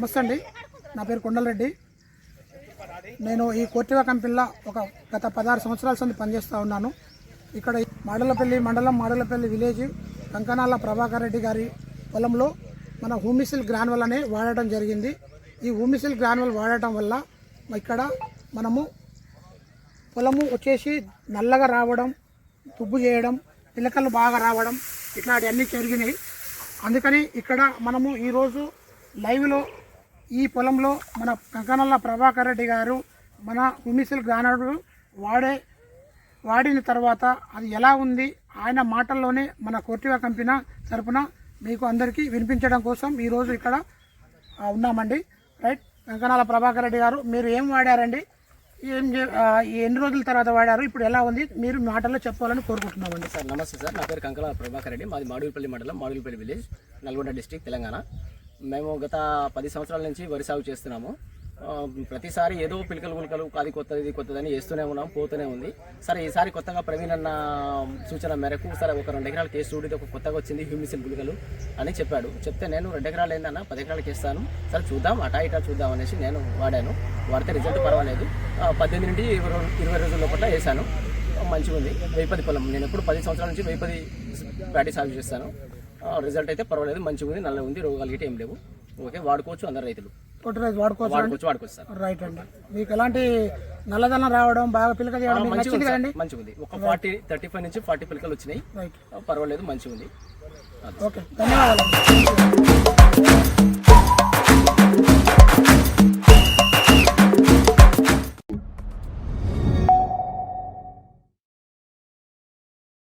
నమస్తే అండి. నా పేరు కొండలరెడ్డి. నేను ఈ కోర్టివా కంపెనీలో ఒక గత పదహారు సంవత్సరాల సంది పనిచేస్తూ ఉన్నాను. ఇక్కడ మాడలపల్లి మండలం మాడలపల్లి విలేజ్ కంకనాల ప్రభాకర్ రెడ్డి గారి పొలంలో మన హూమిసిల్ గ్రాన్వల్ అనే వాడటం జరిగింది. ఈ హూమిసిల్ గ్రాన్వల్ వాడటం వల్ల ఇక్కడ మనము పొలము వచ్చేసి నల్లగా రావడం తుబ్బు చేయడం పిలకలు బాగా రావడం ఇట్లాంటివన్నీ జరిగినాయి. అందుకని ఇక్కడ మనము ఈరోజు లైవ్లో ఈ పొలంలో మన కంకనల్ల ప్రభాకర్ రెడ్డి గారు మన హుమిసిల్ గ్రానడు వాడే వాడిన తర్వాత అది ఎలా ఉంది ఆయన మాటల్లోనే మన కోర్టివా కంపెనీ తరపున మీకు అందరికీ వినిపించడం కోసం ఈరోజు ఇక్కడ ఉన్నామండి. రైట్? కంకనాల ప్రభాకర్ రెడ్డి గారు మీరు ఏం వాడారండి? ఏం చే- ఎన్ని రోజుల తర్వాత వాడారు? ఇప్పుడు ఎలా ఉంది? మీరు మాటల్లో చెప్పాలని కోరుకుంటున్నామండి. సార్ నమస్తే సార్. నా పేరు కంకనాల ప్రభాకర్ రెడ్డి. మాది మాడుగులపల్లి మండలం మాడుగులపల్లి విలేజ్ నల్గొండ డిస్టిక్ తెలంగాణ. మేము గత పది సంవత్సరాల నుంచి వరి సాగు చేస్తున్నాము. ప్రతిసారి ఏదో పిలకలు గులకలు అది కొత్తది ఇది కొత్తదని వేస్తూనే ఉన్నాం పోతూనే ఉంది. సరే ఈసారి కొత్తగా ప్రవీణ్ అన్న సూచన మేరకు సరే ఒక రెండు ఎకరాలు కేసు చూడేది ఒక కొత్తగా వచ్చింది హ్యూమిసిల్ పులకలు అని చెప్పాడు. చెప్తే నేను రెండు ఎకరాలు ఏందన్న పది ఎకరాలకి వేస్తాను. సరే చూద్దాం అటా ఇటా చూద్దాం అనేసి నేను వాడాను. వాడితే రిజల్ట్ పర్వాలేదు. పద్దెనిమిది నుండి ఇరవై ఇరవై రోజుల లోపల వేసాను మంచిగా ఉంది వెయ్యిపది పొలం నేను ఎప్పుడు పది సంవత్సరాల నుంచి వెయ్యిపది ప్యాటీ సాగు చేస్తాను. రిజల్ట్ అయితే పర్వాలేదు. మంచిగా ఉంది నల్ల ఉంది రోగాలు గిట్ట ఏం లేవు. ఓకే వాడుకోవచ్చు అందరు రైతులు. ఒకటి రోజు వాడుకోవచ్చు వాడుకోవచ్చు వాడుకోవచ్చు సార్. రైట్ అండి. మీకు ఎలాంటి నల్లదనం రావడం బాగా పిలక మీకు మంచిగా నచ్చింది ఉంది సార్, కదండి మంచిగా ఉంది. ఒక ఫార్టీ థర్టీ ఫైవ్ నుంచి ఫార్టీ పిలకలు వచ్చినాయి. రైట్ పర్వాలేదు మంచిగా ఉంది. ఓకే ధన్యవాదాలు.